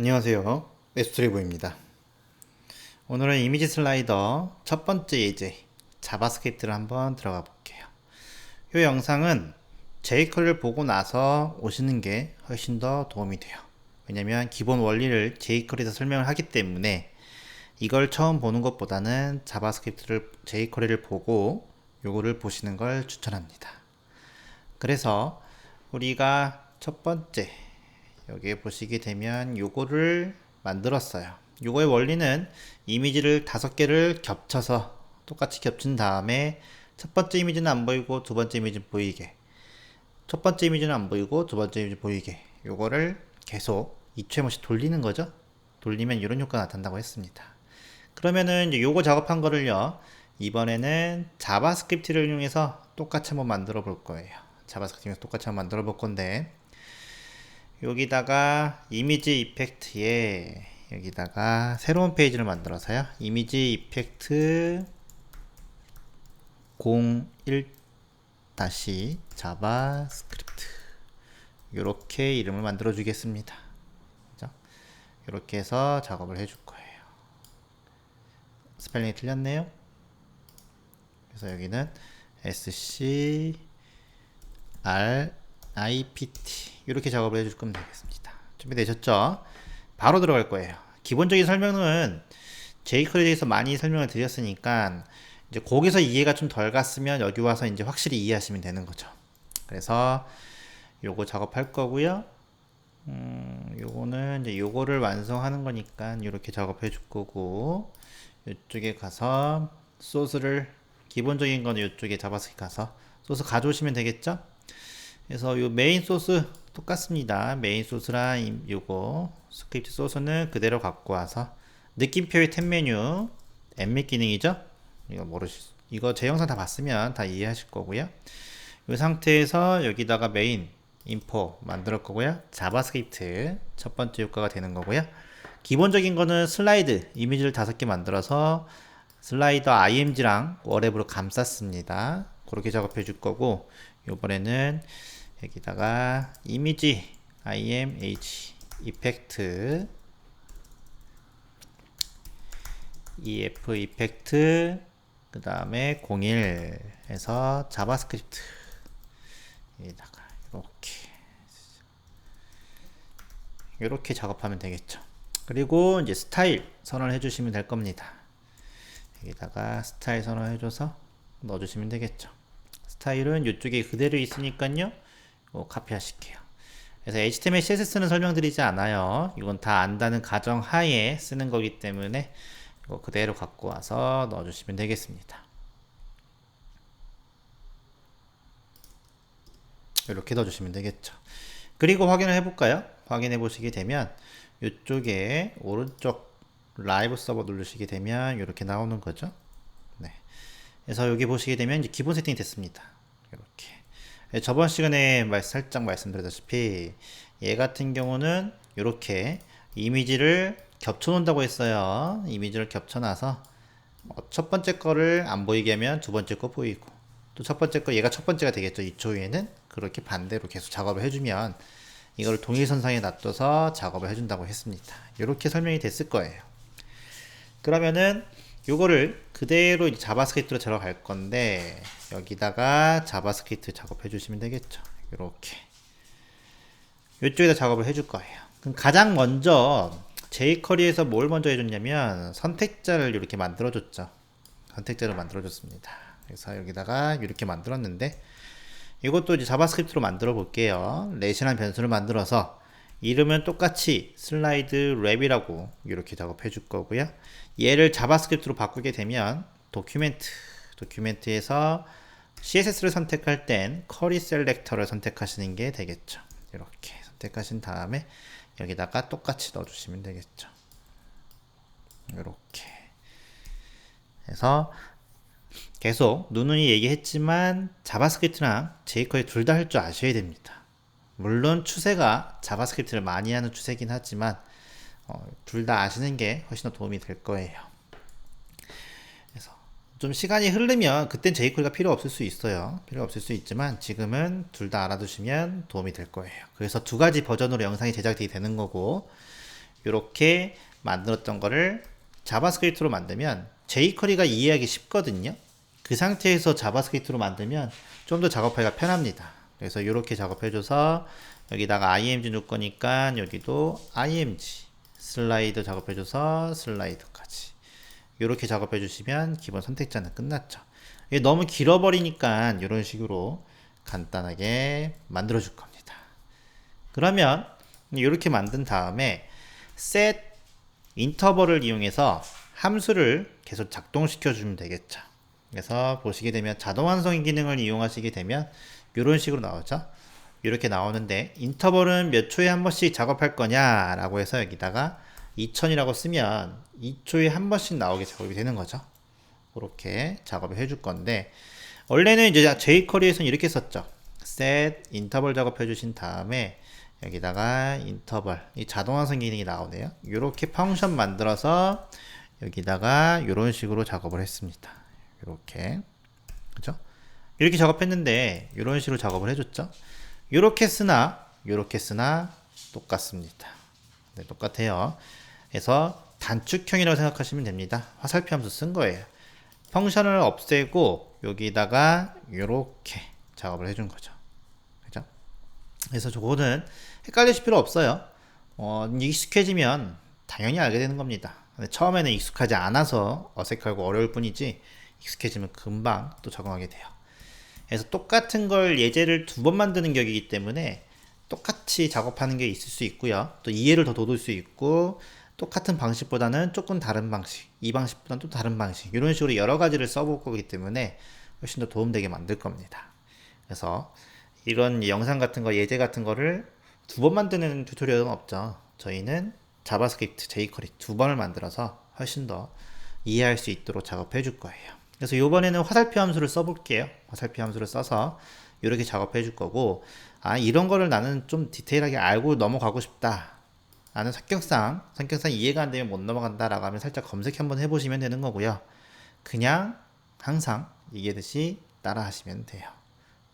안녕하세요. 에스트리브입니다. 오늘은 이미지 슬라이더 첫 번째 예제 자바스크립트를 한번 들어가 볼게요. 이 영상은 jQuery를 보고 나서 오시는 게 훨씬 더 도움이 돼요. 왜냐면 기본 원리를 jQuery에서 설명을 하기 때문에 이걸 처음 보는 것보다는 자바스크립트를 jQuery를 보고 요거를 보시는 걸 추천합니다. 그래서 우리가 첫 번째 여기에 보시게 되면 요거를 만들었어요. 요거의 원리는 이미지를 다섯 개를 겹쳐서 똑같이 겹친 다음에 첫 번째 이미지는 안 보이고 두 번째 이미지는 보이게 첫 번째 이미지는 안 보이고 두 번째 이미지 보이게 요거를 계속 2초에 번씩 돌리는 거죠. 돌리면 이런 효과가 나타난다고 했습니다. 그러면은 이제 요거 작업한 거를요. 이번에는 자바스크립트를 이용해서 똑같이 한번 만들어 볼 거예요. 자바스크립트에서 똑같이 한번 만들어 볼 건데 여기다가 이미지 이펙트에 여기다가 새로운 페이지를 만들어서요. 이미지 이펙트 01 다시 자바스크립트 이렇게 이름을 만들어 주겠습니다. 이렇게 해서 작업을 해줄 거예요. 스펠링이 틀렸네요. 그래서 여기는 SC R IPT 이렇게 작업을 해줄 거면 되겠습니다. 준비되셨죠? 바로 들어갈 거예요. 기본적인 설명은 jQuery에 대해서 많이 설명을 드렸으니까 이제 거기서 이해가 좀 덜 갔으면 여기 와서 이제 확실히 이해하시면 되는 거죠. 그래서 요거 작업할 거고요. 음, 요거는 이제 요거를 완성하는 거니까 이렇게 작업해 줄 거고 이쪽에 가서 소스를 기본적인 거는 이쪽에 자바스크립트 가서 소스 가져오시면 되겠죠? 그래서 요 메인 소스 똑같습니다. 메인 소스랑 요거 스크립트 소스는 그대로 갖고 와서 느낌표의 탭 메뉴 엠밋 기능이죠. 이거 모르시 이거 제 영상 다 봤으면 다 이해하실 거고요. 이 상태에서 여기다가 메인 인포 만들 거고요. 자바스크립트 첫 번째 효과가 되는 거고요. 기본적인 거는 슬라이드 이미지를 다섯 개 만들어서 슬라이더 img랑 워랩으로 감쌌습니다. 그렇게 작업해 줄 거고 이번에는 여기다가 이미지 imh 이펙트 ef 이펙트 그 다음에 01 해서 자바스크립트. 여기다가 이렇게. 이렇게 작업하면 되겠죠. 그리고 이제 스타일 선언을 해주시면 될 겁니다. 여기다가 스타일 선언 해줘서 넣어주시면 되겠죠. 스타일은 이쪽에 그대로 있으니까요 카피 하실게요. 그래서 HTML, CSS는 설명드리지 않아요. 이건 다 안다는 가정 하에 쓰는 거기 때문에 이거 그대로 갖고 와서 넣어주시면 되겠습니다. 이렇게 넣어주시면 되겠죠. 그리고 확인을 해볼까요? 확인해 보시게 되면 이쪽에 오른쪽 라이브 서버 누르시게 되면 이렇게 나오는 거죠. 네. 그래서 여기 보시게 되면 이제 기본 세팅이 됐습니다 네, 저번 시간에 말, 살짝 말씀드렸다시피 얘 같은 경우는 이렇게 이미지를 겹쳐 놓는다고 했어요. 이미지를 겹쳐 놔서 어, 첫 번째 거를 안 보이게 하면 두 번째 거 보이고 또 첫 번째 거 얘가 첫 번째가 되겠죠. 이초 위에는 그렇게 반대로 계속 작업을 해주면 이걸 동일선상에 놔둬서 작업을 해준다고 했습니다. 이렇게 설명이 됐을 거예요. 그러면은 요거를 그대로 자바스크립트로 들어갈 건데 여기다가 자바스크립트 작업해 주시면 되겠죠. 이렇게. 이쪽에다 작업을 해줄 거예요. 그럼 가장 먼저 jQuery에서 뭘 먼저 해줬냐면 선택자를 이렇게 만들어 줬죠. 선택자를 만들어 줬습니다. 그래서 여기다가 이렇게 만들었는데 이것도 이제 자바스크립트로 만들어 볼게요. 렛이라는 변수를 만들어서 이름은 똑같이 슬라이드 랩이라고 이렇게 작업해 줄 거고요. 얘를 자바스크립트로 바꾸게 되면 도큐멘트 도큐멘트에서 CSS를 선택할 땐 커리 셀렉터를 선택하시는 게 되겠죠. 이렇게 선택하신 다음에 여기다가 똑같이 넣어주시면 되겠죠. 이렇게 해서 계속 누누이 얘기했지만 자바스크립트랑 jQuery 둘다 할 줄 아셔야 됩니다. 물론 추세가 자바스크립트를 많이 하는 추세긴 하지만 어, 둘 다 아시는 게 훨씬 더 도움이 될 거예요. 좀 시간이 흐르면 그땐 jQuery가 필요 없을 수 있어요. 필요 없을 수 있지만 지금은 둘 다 알아두시면 도움이 될 거예요. 그래서 두 가지 버전으로 영상이 제작이 되는 거고 이렇게 만들었던 거를 자바스크립트로 만들면 jQuery가 이해하기 쉽거든요. 그 상태에서 자바스크립트로 만들면 좀 더 작업하기가 편합니다. 그래서 이렇게 작업해줘서 여기다가 img 줄 거니까 여기도 img 슬라이드 작업해줘서 슬라이드까지 이렇게 작업해 주시면 기본 선택자는 끝났죠. 이게 너무 길어버리니까 이런 식으로 간단하게 만들어 줄 겁니다. 그러면 이렇게 만든 다음에 set 인터벌을 이용해서 함수를 계속 작동시켜 주면 되겠죠. 그래서 보시게 되면 자동 완성 기능을 이용하시게 되면 이런 식으로 나오죠. 이렇게 나오는데 인터벌은 몇 초에 한 번씩 작업할 거냐라고 해서 여기다가 2000이라고 쓰면 2초에 한 번씩 나오게 작업이 되는 거죠. 그렇게 작업을 해줄 건데 원래는 이제 jQuery에서는 이렇게 썼죠. set 인터벌 작업해 주신 다음에 여기다가 인터벌 이 자동 완성 기능이 나오네요. 이렇게 펑션 만들어서 여기다가 이런 식으로 작업을 했습니다. 이렇게 그죠? 이렇게 작업했는데 이런 식으로 작업을 해줬죠. 이렇게 쓰나 이렇게 쓰나 똑같습니다. 네, 똑같아요. 그래서 단축형이라고 생각하시면 됩니다. 화살표 함수 쓴 거예요. 펑션을 없애고 여기다가 이렇게 작업을 해준 거죠. 그죠? 그래서 저거는 헷갈리실 필요 없어요. 어, 익숙해지면 당연히 알게 되는 겁니다. 처음에는 익숙하지 않아서 어색하고 어려울 뿐이지 익숙해지면 금방 또 적응하게 돼요. 그래서 똑같은 걸 예제를 두 번 만드는 격이기 때문에 똑같이 작업하는 게 있을 수 있고요. 또 이해를 더 돋을 수 있고 똑같은 방식보다는 조금 다른 방식, 이 방식보다는 또 다른 방식 이런 식으로 여러 가지를 써볼 거기 때문에 훨씬 더 도움되게 만들 겁니다. 그래서 이런 영상 같은 거, 예제 같은 거를 두 번 만드는 튜토리얼은 없죠. 저희는 자바스크립트, jQuery 두 번을 만들어서 훨씬 더 이해할 수 있도록 작업해 줄 거예요. 그래서 이번에는 화살표 함수를 써볼게요. 화살표 함수를 써서 이렇게 작업해 줄 거고, 아, 이런 거를 나는 좀 디테일하게 알고 넘어가고 싶다. 나는 성격상, 성격상 이해가 안 되면 못 넘어간다라고 하면 살짝 검색 한번 해보시면 되는 거고요. 그냥 항상 얘기했듯이 따라 하시면 돼요.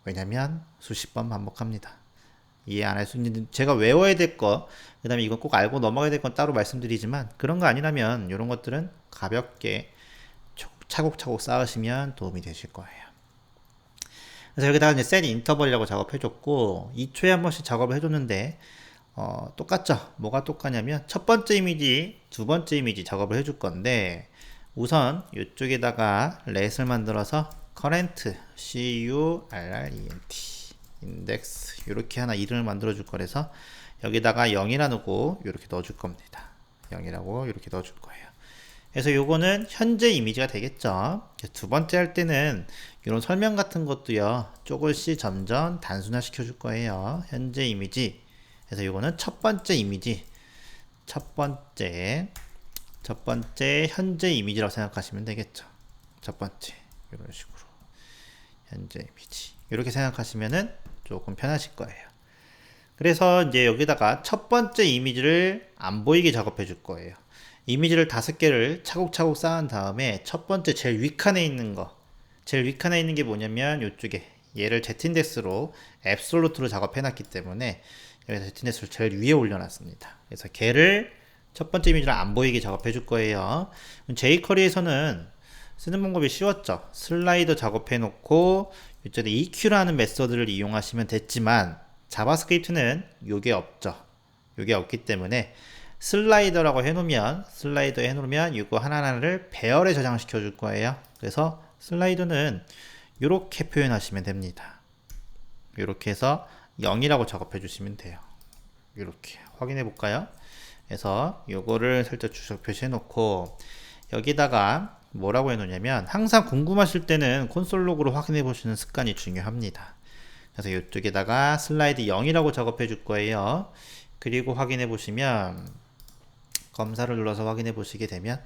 왜냐면 수십 번 반복합니다. 이해 안 할 수 있는, 제가 외워야 될 거, 그 다음에 이건 꼭 알고 넘어가야 될 건 따로 말씀드리지만, 그런 거 아니라면 이런 것들은 가볍게 차곡차곡 쌓으시면 도움이 되실 거예요. 그래서 여기다가 이제 set 인터벌이라고 작업해줬고 2초에 한 번씩 작업을 해줬는데 어, 똑같죠? 뭐가 똑같냐면 첫 번째 이미지, 두 번째 이미지 작업을 해줄 건데 우선 이쪽에다가 렛을 만들어서 current, c-u-r-r-e-n-t index 이렇게 하나 이름을 만들어 줄 거라서 여기다가 0이라고 이렇게 넣어 줄 겁니다. 0이라고 이렇게 넣어 줄 거예요. 그래서 요거는 현재 이미지가 되겠죠. 두 번째 할 때는 이런 설명 같은 것도요. 조금씩 점점 단순화 시켜 줄 거예요. 현재 이미지. 그래서 요거는 첫 번째 이미지. 첫 번째. 첫 번째 현재 이미지라고 생각하시면 되겠죠. 첫 번째. 이런 식으로. 현재 이미지. 이렇게 생각하시면은 조금 편하실 거예요. 그래서 이제 여기다가 첫 번째 이미지를 안 보이게 작업해 줄 거예요. 이미지를 다섯 개를 차곡차곡 쌓은 다음에 첫 번째 제일 윗칸에 있는 거 제일 윗칸에 있는 게 뭐냐면 이쪽에 얘를 제틴덱스로 앱솔루트로 작업해 놨기 때문에 여기서 제틴덱스를 제일 위에 올려놨습니다 그래서 걔를 첫 번째 이미지를 안 보이게 작업해 줄 거예요 jQuery에서는 쓰는 방법이 쉬웠죠 슬라이더 작업해 놓고 이쪽에 EQ라는 메서드를 이용하시면 됐지만 자바스크립트는 요게 없죠 요게 없기 때문에 슬라이더라고 해놓으면 슬라이더 해놓으면 이거 하나하나를 배열에 저장시켜 줄 거예요. 그래서 슬라이더는 이렇게 표현하시면 됩니다. 이렇게 해서 0이라고 작업해 주시면 돼요. 이렇게 확인해 볼까요? 그래서 요거를 살짝 주석 표시해 놓고 여기다가 뭐라고 해 놓냐면 항상 궁금하실 때는 콘솔 로그로 확인해 보시는 습관이 중요합니다. 그래서 이쪽에다가 슬라이드 0이라고 작업해 줄 거예요. 그리고 확인해 보시면 검사를 눌러서 확인해 보시게 되면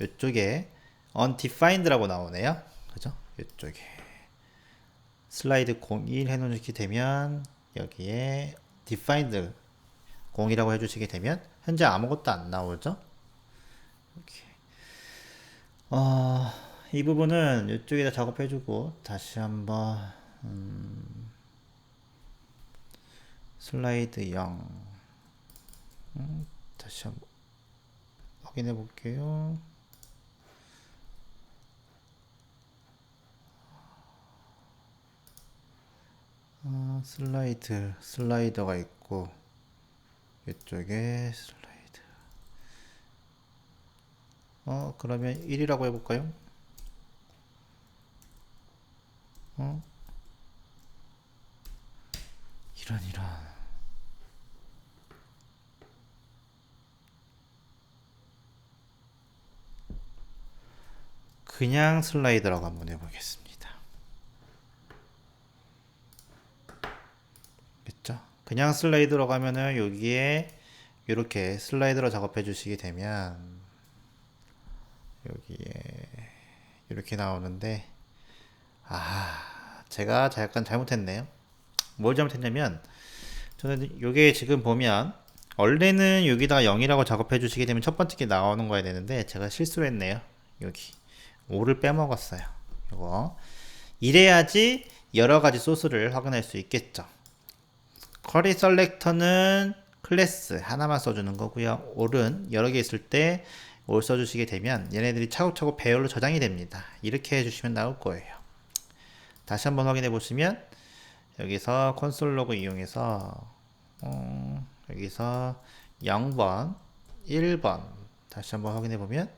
이쪽에 undefined라고 나오네요. 그죠? 이쪽에 슬라이드 01 해놓게 되면 여기에 defined 0이라고 해주시게 되면 현재 아무것도 안 나오죠? 이렇게. 어, 이 부분은 이쪽에다 작업해주고 다시 한번 음, 슬라이드 0 음, 다시 한번 확인해 볼게요. 아, 슬라이드, 슬라이더가 있고, 이쪽에 슬라이드. 어, 그러면 1이라고 해볼까요? 어? 이런, 이런. 그냥 슬라이드라고 한번 해보겠습니다. 그냥 슬라이드로 가면은 여기에 이렇게 슬라이드로 작업해 주시게 되면 여기에 이렇게 나오는데 아 제가 약간 잘못했네요. 뭘 잘못했냐면 저는 요게 지금 보면 원래는 여기다가 0이라고 작업해 주시게 되면 첫 번째 게 나오는 거야 되는데 제가 실수를 했네요. 여기 5를 빼먹었어요. 이거 이래야지 여러 가지 소스를 확인할 수 있겠죠. 쿼리 셀렉터는 클래스 하나만 써주는 거고요. 올은 여러 개 있을 때 올 써주시게 되면 얘네들이 차곡차곡 배열로 저장이 됩니다. 이렇게 해주시면 나올 거예요. 다시 한번 확인해 보시면 여기서 콘솔 로그 이용해서 어, 여기서 0번, 1번 다시 한번 확인해 보면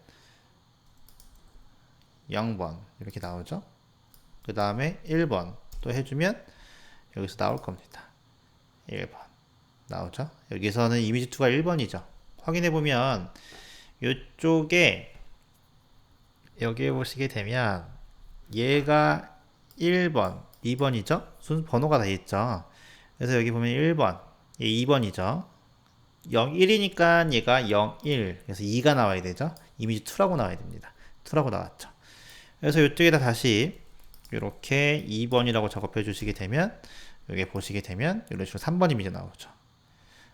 0번 이렇게 나오죠. 그 다음에 1번 또 해주면 여기서 나올 겁니다. 1번 나오죠. 여기서는 이미지 2가 1번이죠. 확인해 보면 이쪽에 여기에 보시게 되면 얘가 1번, 2번이죠. 순 번호가 다 있죠. 그래서 여기 보면 1번, 얘 2번이죠. 0, 1이니까 얘가 0, 1. 그래서 2가 나와야 되죠. 이미지 2라고 나와야 됩니다. 2라고 나왔죠. 그래서 이쪽에다 다시 이렇게 2번이라고 작업해 주시게 되면 여기 보시게 되면 이런 식으로 3번 이미지 나오죠.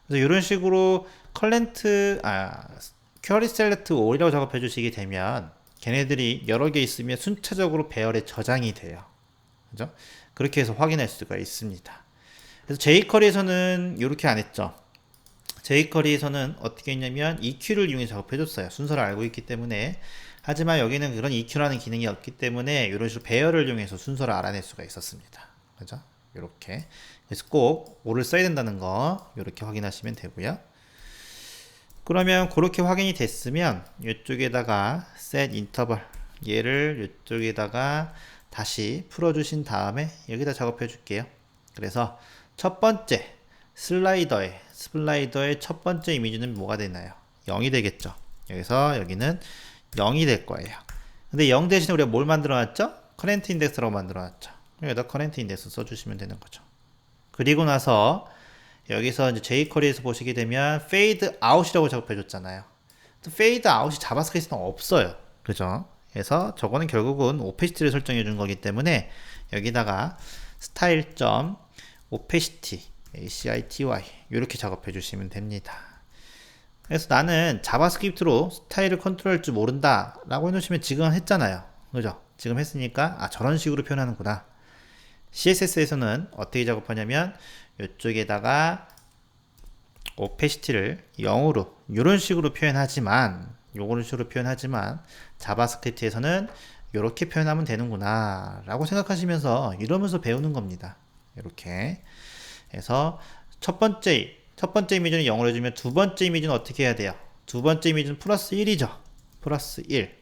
그래서 이런 식으로 컬렌트 아 큐어리 셀렉트 5이라고 작업해 주시게 되면 걔네들이 여러 개 있으면 순차적으로 배열에 저장이 돼요. 그죠? 그렇게 해서 확인할 수가 있습니다. 그래서 jQuery에서는 이렇게 안 했죠. jQuery에서는 어떻게 했냐면 EQ를 이용해 작업해 줬어요. 순서를 알고 있기 때문에 하지만 여기는 그런 EQ라는 기능이 없기 때문에 이런 식으로 배열을 이용해서 순서를 알아낼 수가 있었습니다. 그죠? 이렇게 그래서 꼭 5를 써야 된다는 거 이렇게 확인하시면 되고요. 그러면 그렇게 확인이 됐으면 이쪽에다가 set interval 얘를 이쪽에다가 다시 풀어주신 다음에 여기다 작업해 줄게요. 그래서 첫 번째 슬라이더의 슬라이더의 첫 번째 이미지는 뭐가 되나요? 0이 되겠죠. 여기서 여기는 0이 될 거예요. 근데 0 대신에 우리가 뭘 만들어 놨죠? 커렌트 인덱스라고 만들어 놨죠. 여기다 커렌트 인덱스 써주시면 되는 거죠. 그리고 나서 여기서 이제 jQuery에서 보시게 되면 fade out이라고 작업해 줬잖아요. fade out이 자바스크립트는 없어요. 그죠? 그래서 저거는 결국은 오페시티를 설정해 준 거기 때문에 여기다가 스타일 점 오페시티 acity 이렇게 작업해 주시면 됩니다. 그래서 나는 자바스크립트로 스타일을 컨트롤할 줄 모른다 라고 해놓으시면 지금 했잖아요. 그죠? 지금 했으니까 아 저런 식으로 표현하는구나. CSS에서는 어떻게 작업하냐면 이쪽에다가 오페시티를 0으로 이런 식으로 표현하지만 요거는 식으로 표현하지만 자바스크립트에서는 이렇게 표현하면 되는구나 라고 생각하시면서 이러면서 배우는 겁니다. 이렇게. 그래서 첫 번째 첫 번째 이미지는 0으로 해주면 두 번째 이미지는 어떻게 해야 돼요? 두 번째 이미지는 플러스 1이죠. 플러스 1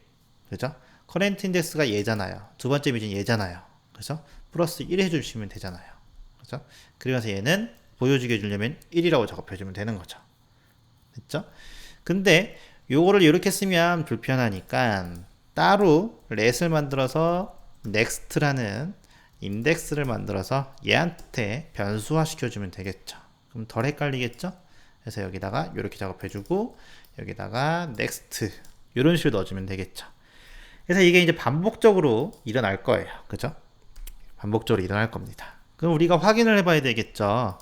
그죠? 커렌트 인덱스가 얘잖아요. 두 번째 이미지는 얘잖아요. 그죠 플러스 1 해주시면 되잖아요 그죠 그러면서 얘는 보여주게 해주려면 1이라고 작업해주면 되는 거죠 됐죠 근데 요거를 이렇게 쓰면 불편하니까 따로 렛을 만들어서 next라는 인덱스를 만들어서 얘한테 변수화 시켜주면 되겠죠. 그럼 덜 헷갈리겠죠? 그래서 여기다가 이렇게 작업해주고 여기다가 next 이런 식으로 넣어주면 되겠죠. 그래서 이게 이제 반복적으로 일어날 거예요. 그죠? 반복적으로 일어날 겁니다. 그럼 우리가 확인을 해봐야 되겠죠.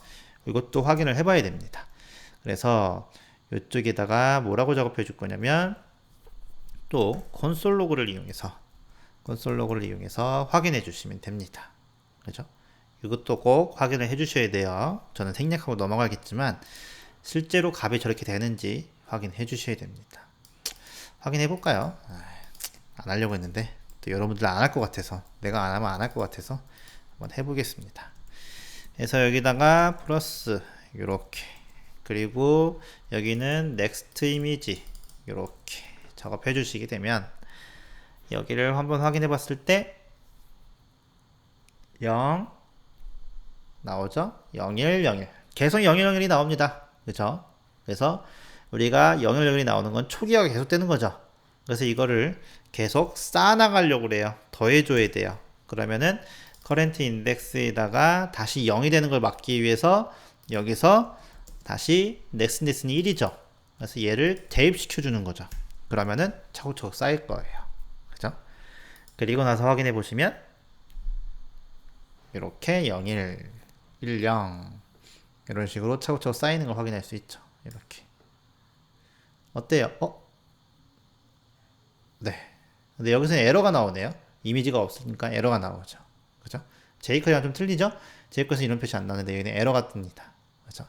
이것도 확인을 해봐야 됩니다. 그래서 이쪽에다가 뭐라고 작업해 줄 거냐면 또 콘솔 로그를 이용해서 콘솔 로그를 이용해서 확인해 주시면 됩니다. 그죠? 이것도 꼭 확인을 해 주셔야 돼요. 저는 생략하고 넘어가겠지만 실제로 값이 저렇게 되는지 확인해 주셔야 됩니다. 확인해 볼까요? 안 하려고 했는데 또 여러분들 안 할 것 같아서 내가 안 하면 안 할 것 같아서 한번 해보겠습니다. 그래서 여기다가 플러스 이렇게 그리고 여기는 넥스트 이미지 이렇게 작업해 주시게 되면 여기를 한번 확인해 봤을 때 0 나오죠? 01, 01 계속 01, 01이 나옵니다. 그죠? 그래서 우리가 01, 01이 나오는 건 초기화가 계속 되는 거죠. 그래서 이거를 계속 쌓아나가려고 그래요. 더해줘야 돼요. 그러면은 커렌트 인덱스에다가 다시 0이 되는 걸 막기 위해서 여기서 다시 넥슨 넥슨이 1이죠. 그래서 얘를 대입시켜 주는 거죠. 그러면은 차곡차곡 쌓일 거예요. 그죠? 그리고 나서 확인해 보시면 이렇게 01, 10 이런 식으로 차곡차곡 쌓이는 걸 확인할 수 있죠. 이렇게 어때요? 어? 네. 근데 여기서는 에러가 나오네요. 이미지가 없으니까 에러가 나오죠. 제이크랑 좀 틀리죠? 제이크에서 이런 표시 안 나는데 여기는 에러가 뜹니다. 그죠?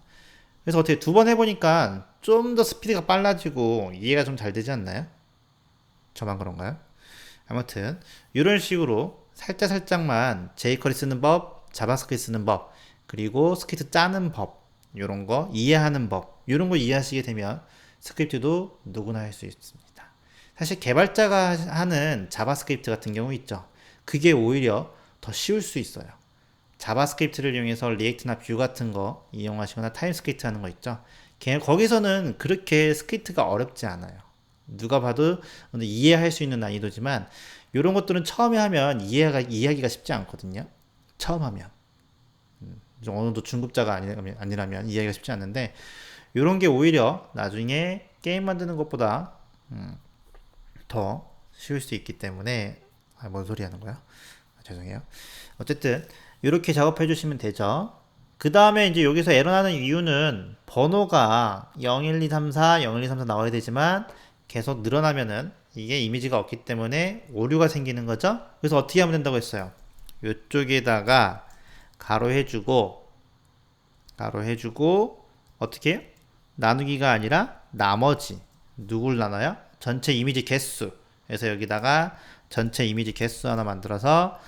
그래서 어떻게 두 번 해보니까 좀 더 스피드가 빨라지고 이해가 좀 잘 되지 않나요? 저만 그런가요? 아무튼 이런 식으로 살짝 살짝만 제이커리 쓰는 법, 자바스크립트 쓰는 법, 그리고 스크립트 짜는 법 이런 거 이해하는 법 이런 거 이해하시게 되면 스크립트도 누구나 할 수 있습니다. 사실 개발자가 하는 자바스크립트 같은 경우 있죠. 그게 오히려 더 쉬울 수 있어요. 자바스크립트를 이용해서 리액트나 뷰 같은 거 이용하시거나 타임스크립트 하는 거 있죠. 거기서는 그렇게 스크립트가 어렵지 않아요. 누가 봐도 이해할 수 있는 난이도지만 이런 것들은 처음에 하면 이해가 이해하기가 쉽지 않거든요. 처음 하면 음, 어느 정도 중급자가 아니라면, 아니라면 이해하기가 쉽지 않는데 이런 게 오히려 나중에 게임 만드는 것보다 음, 더 쉬울 수 있기 때문에 아, 뭔 소리 하는 거야? 아, 죄송해요. 어쨌든 이렇게 작업해 주시면 되죠. 그 다음에 이제 여기서 에러 나는 이유는 번호가 01234, 01234 나와야 되지만 계속 늘어나면은 이게 이미지가 없기 때문에 오류가 생기는 거죠. 그래서 어떻게 하면 된다고 했어요. 이쪽에다가 가로 해주고 가로 해주고 어떻게 해요? 나누기가 아니라 나머지 누굴 나눠요? 전체 이미지 개수 그래서 여기다가 전체 이미지 개수 하나 만들어서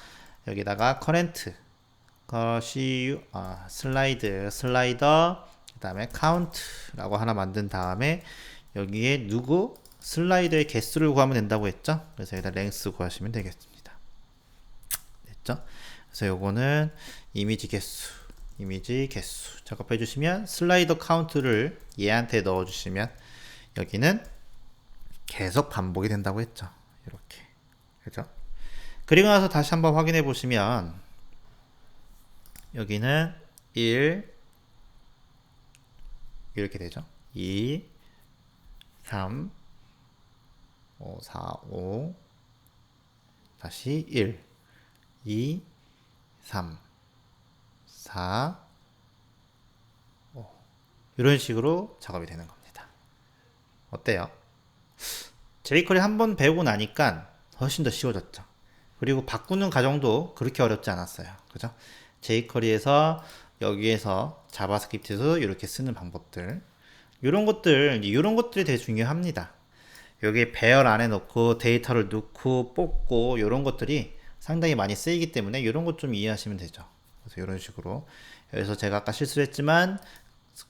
여기다가 커렌트 것이 아, 슬라이드 슬라이더 그 다음에 카운트라고 하나 만든 다음에 여기에 누구 슬라이드의 개수를 구하면 된다고 했죠 그래서 여기다 랭스 구하시면 되겠습니다 됐죠 그래서 요거는 이미지 개수 이미지 개수 작업해 주시면 슬라이더 카운트를 얘한테 넣어 주시면 여기는 계속 반복이 된다고 했죠. 이렇게. 그죠? 그리고 나서 다시 한번 확인해 보시면 여기는 1 이렇게 되죠. 2 3 5 4 5 다시 1 2 3 4 5 이런 식으로 작업이 되는 겁니다. 어때요? 제이컬이 한 번 배우고 나니까 훨씬 더 쉬워졌죠. 그리고 바꾸는 과정도 그렇게 어렵지 않았어요. 그죠? 제이컬리에서 여기에서 자바스크립트에서 이렇게 쓰는 방법들 이런 것들 이런 것들이 되게 중요합니다. 여기 배열 안에 넣고 데이터를 넣고 뽑고 이런 것들이 상당히 많이 쓰이기 때문에 이런 것 좀 이해하시면 되죠. 그래서 이런 식으로 여기서 제가 아까 실수했지만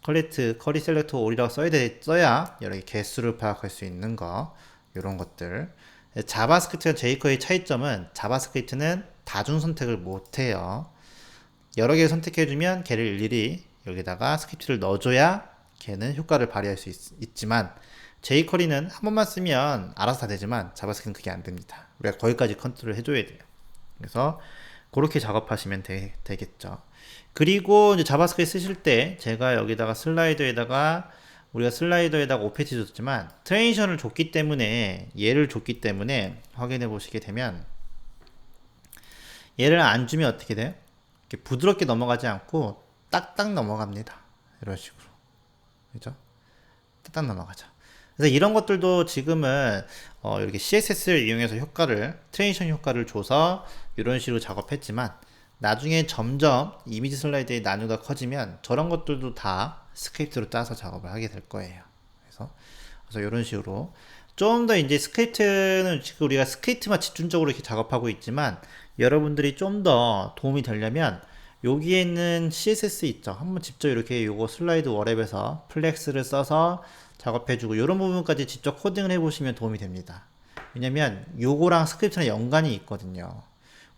컬렉트 커리 셀렉터 올이라고 써야 돼, 써야 여러 개 개수를 파악할 수 있는 거 이런 것들 자바스크립트와 제이커의 차이점은 자바스크립트는 다중 선택을 못해요. 여러 개 선택해주면 걔를 일일이 여기다가 스크립트를 넣어줘야 걔는 효과를 발휘할 수 있, 지만 제이커리는 한 번만 쓰면 알아서 다 되지만 자바스크립트는 그게 안 됩니다. 우리가 거기까지 컨트롤 해줘야 돼요. 그래서 그렇게 작업하시면 되, 겠죠. 그리고 이제 자바스크립트 쓰실 때 제가 여기다가 슬라이더에다가 우리가 슬라이더에다가 오페티 줬지만 트레이션을 줬기 때문에 얘를 줬기 때문에 확인해 보시게 되면 얘를 안 주면 어떻게 돼요? 이렇게 부드럽게 넘어가지 않고 딱딱 넘어갑니다. 이런 식으로. 그죠? 딱딱 넘어가죠. 그래서 이런 것들도 지금은 어 이렇게 CSS를 이용해서 효과를 트레이션 효과를 줘서 이런 식으로 작업했지만 나중에 점점 이미지 슬라이드의 난이도가 커지면 저런 것들도 다 스크립트로 따서 작업을 하게 될 거예요. 그래서, 그래서 이런 식으로 좀 더 이제 스크립트는 지금 우리가 스크립트만 집중적으로 이렇게 작업하고 있지만 여러분들이 좀 더 도움이 되려면 여기에 있는 CSS 있죠. 한번 직접 이렇게 요거 슬라이드 워랩에서 플렉스를 써서 작업해주고 이런 부분까지 직접 코딩을 해보시면 도움이 됩니다. 왜냐면 요거랑 스크립트랑 연관이 있거든요.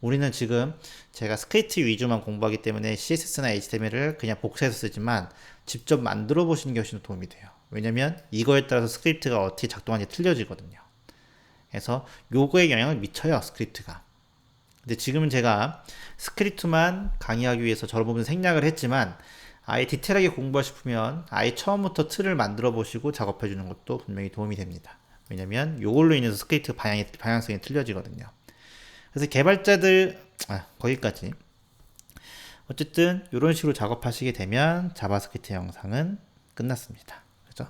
우리는 지금 제가 스크립트 위주만 공부하기 때문에 CSS나 HTML을 그냥 복사해서 쓰지만 직접 만들어 보시는 게 훨씬 도움이 돼요. 왜냐면 이거에 따라서 스크립트가 어떻게 작동하는지 틀려지거든요. 그래서 요거에 영향을 미쳐요, 스크립트가. 근데 지금은 제가 스크립트만 강의하기 위해서 저런 부분 생략을 했지만 아예 디테일하게 공부하고 싶으면 아예 처음부터 틀을 만들어 보시고 작업해 주는 것도 분명히 도움이 됩니다. 왜냐면 요걸로 인해서 스크립트 방향이, 방향성이 틀려지거든요. 그래서 개발자들, 아, 거기까지. 어쨌든 이런 식으로 작업하시게 되면 자바스크립트 영상은 끝났습니다. 그죠?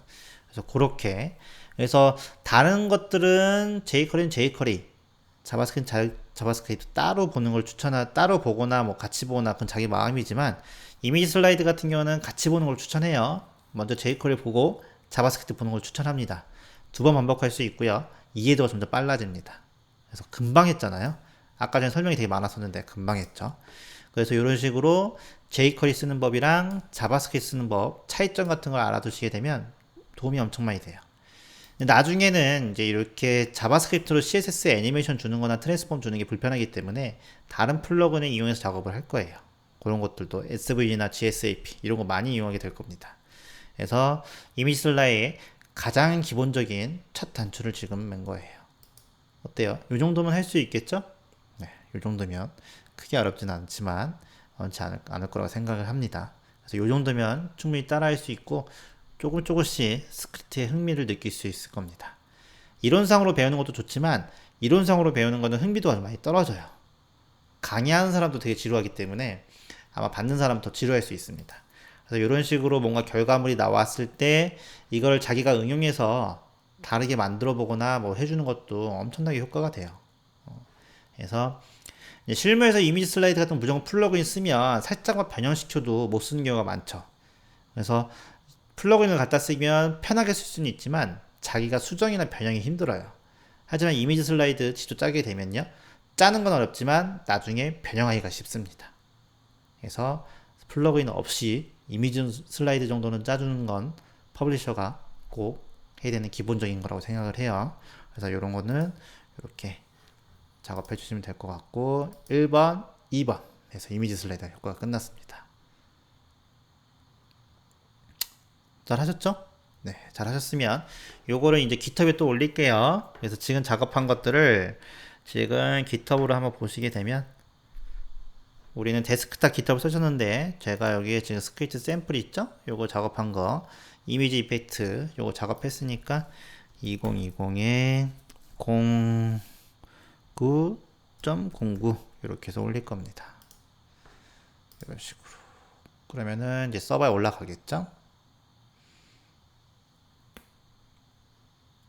그래서 그렇게 그래서 다른 것들은 jQuery는 jQuery, 자바스크립트 자, 자바스크립트 따로 보는 걸 추천하 따로 보거나 뭐 같이 보거나 그건 자기 마음이지만 이미지 슬라이드 같은 경우는 같이 보는 걸 추천해요. 먼저 jQuery 보고 자바스크립트 보는 걸 추천합니다. 두 번 반복할 수 있고요. 이해도가 좀 더 빨라집니다. 그래서 금방 했잖아요. 아까 전에 설명이 되게 많았었는데 금방 했죠. 그래서 이런 식으로 jQuery 쓰는 법이랑 자바스크립트 쓰는 법 차이점 같은 걸 알아두시게 되면 도움이 엄청 많이 돼요. 근데 나중에는 이제 이렇게 자바스크립트로 CSS 애니메이션 주는 거나 트랜스폼 주는 게 불편하기 때문에 다른 플러그인을 이용해서 작업을 할 거예요. 그런 것들도 SVG나 GSAP 이런 거 많이 이용하게 될 겁니다. 그래서 이미지 슬라이의 가장 기본적인 첫 단추를 지금 맨 거예요. 어때요? 이 정도면 할 수 있겠죠? 네, 이 정도면 크게 어렵진 않지만 어렵지 않을, 않을 거라고 생각을 합니다. 그래서 이 정도면 충분히 따라할 수 있고 조금 조금씩 스크립트에 흥미를 느낄 수 있을 겁니다. 이론상으로 배우는 것도 좋지만 이론상으로 배우는 거는 흥미도가 좀 많이 떨어져요. 강의하는 사람도 되게 지루하기 때문에 아마 받는 사람은 더 지루할 수 있습니다. 그래서 이런 식으로 뭔가 결과물이 나왔을 때 이걸 자기가 응용해서 다르게 만들어 보거나 뭐 해주는 것도 엄청나게 효과가 돼요. 어, 그래서 실무에서 이미지 슬라이드 같은 무조건 플러그인 쓰면 살짝만 변형시켜도 못 쓰는 경우가 많죠. 그래서 플러그인을 갖다 쓰면 편하게 쓸 수는 있지만 자기가 수정이나 변형이 힘들어요. 하지만 이미지 슬라이드 직접 짜게 되면요. 짜는 건 어렵지만 나중에 변형하기가 쉽습니다. 그래서 플러그인 없이 이미지 슬라이드 정도는 짜주는 건 퍼블리셔가 꼭 해야 되는 기본적인 거라고 생각을 해요. 그래서 이런 거는 이렇게 작업해 주시면 될 것 같고 1번, 2번 해서 이미지 슬라이드 효과가 끝났습니다. 잘 하셨죠? 네, 잘 하셨으면 요거를 이제 깃허브에 또 올릴게요. 그래서 지금 작업한 것들을 지금 깃허브로 한번 보시게 되면 우리는 데스크탑 깃허브 쓰셨는데 제가 여기에 지금 스크립트 샘플 있죠? 요거 작업한 거 이미지 이펙트 요거 작업했으니까 2020에 09.09 이렇게 해서 올릴 겁니다. 이런 식으로 그러면은 이제 서버에 올라가겠죠?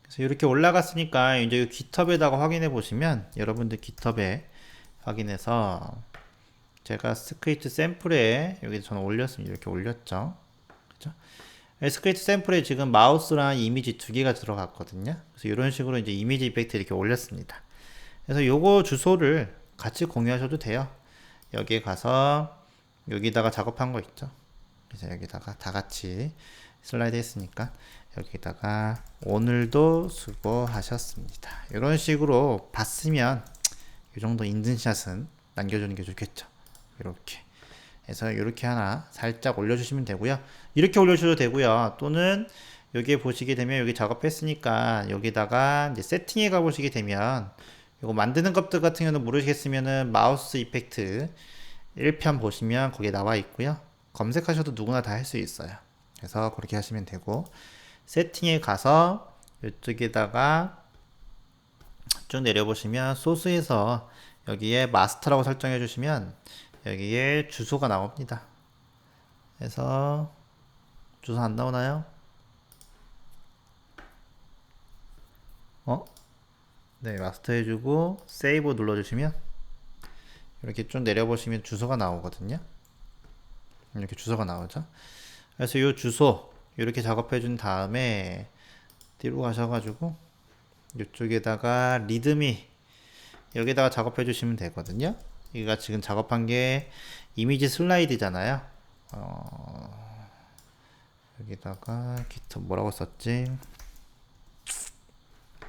그래서 이렇게 올라갔으니까 이제 깃허브에다가 확인해 보시면 여러분들 깃허브에 확인해서 제가 스크립트 샘플에 여기 저는 올렸습니다. 이렇게 올렸죠. 그죠? 스크립트 샘플에 지금 마우스랑 이미지 두 개가 들어갔거든요. 그래서 이런 식으로 이제 이미지 이펙트 이렇게 올렸습니다. 그래서 요거 주소를 같이 공유하셔도 돼요. 여기에 가서 여기다가 작업한 거 있죠. 그래서 여기다가 다 같이 슬라이드 했으니까 여기다가 오늘도 수고하셨습니다. 이런 식으로 봤으면 이 정도 인증샷은 남겨주는 게 좋겠죠. 이렇게 해서 이렇게 하나 살짝 올려주시면 되고요. 이렇게 올려주셔도 되고요. 또는 여기에 보시게 되면 여기 작업했으니까 여기다가 이제 세팅에 가보시게 되면 이거 만드는 것들 같은 경우는 모르시겠으면은 마우스 이펙트 1편 보시면 거기에 나와 있고요. 검색하셔도 누구나 다 할 수 있어요. 그래서 그렇게 하시면 되고 세팅에 가서 이쪽에다가 쭉 내려보시면 소스에서 여기에 마스터라고 설정해 주시면 여기에 주소가 나옵니다. 그래서 주소 안 나오나요? 어? 네, 마스터 해주고 세이브 눌러주시면 이렇게 좀 내려보시면 주소가 나오거든요. 이렇게 주소가 나오죠. 그래서 이 주소 이렇게 작업해 준 다음에 뒤로 가셔가지고 이쪽에다가 리드미 여기다가 작업해 주시면 되거든요. 여기가 지금 작업한 게 이미지 슬라이드잖아요. 어, 여기다가 기타 뭐라고 썼지?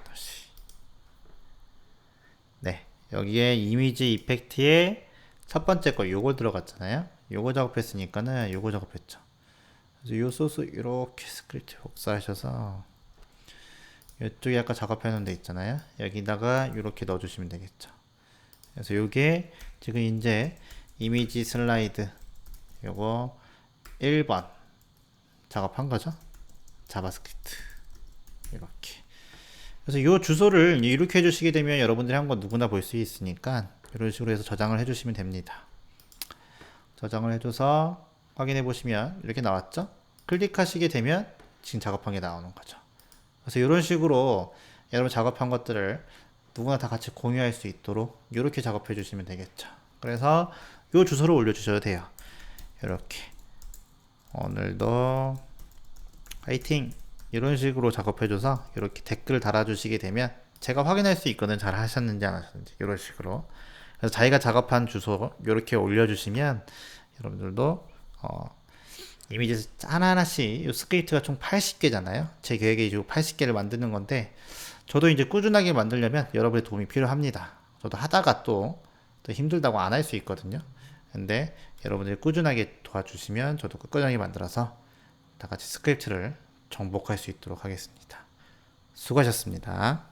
다시. 네, 여기에 이미지 이펙트에 첫 번째 거 요거 들어갔잖아요. 요거 작업했으니까는 요거 작업했죠. 그래서 요 소스 이렇게 스크립트 복사하셔서 이쪽에 아까 작업해 놓은 데 있잖아요. 여기다가 이렇게 넣어 주시면 되겠죠. 그래서 요게 지금 이제 이미지 슬라이드 요거 1번 작업한 거죠. 자바스크립트 이렇게 그래서 요 주소를 이렇게 해주시게 되면 여러분들이 한 건 누구나 볼 수 있으니까 이런 식으로 해서 저장을 해주시면 됩니다. 저장을 해줘서 확인해 보시면 이렇게 나왔죠? 클릭하시게 되면 지금 작업한 게 나오는 거죠. 그래서 이런 식으로 여러분 작업한 것들을 누구나 다 같이 공유할 수 있도록 이렇게 작업해 주시면 되겠죠. 그래서 이 주소를 올려주셔도 돼요. 이렇게 오늘도 화이팅 이런 식으로 작업해줘서 이렇게 댓글 달아주시게 되면 제가 확인할 수 있거든 잘 하셨는지 안 하셨는지 이런 식으로. 그래서 자기가 작업한 주소 이렇게 올려주시면 여러분들도 어, 이미지 하나하나씩 이 스크립트가 총 80개잖아요. 제 계획에 이제 80개를 만드는 건데 저도 이제 꾸준하게 만들려면 여러분의 도움이 필요합니다. 저도 하다가 또, 또 힘들다고 안 할 수 있거든요. 근데 여러분들이 꾸준하게 도와주시면 저도 꾸준하게 만들어서 다 같이 스크립트를 정복할 수 있도록 하겠습니다. 수고하셨습니다.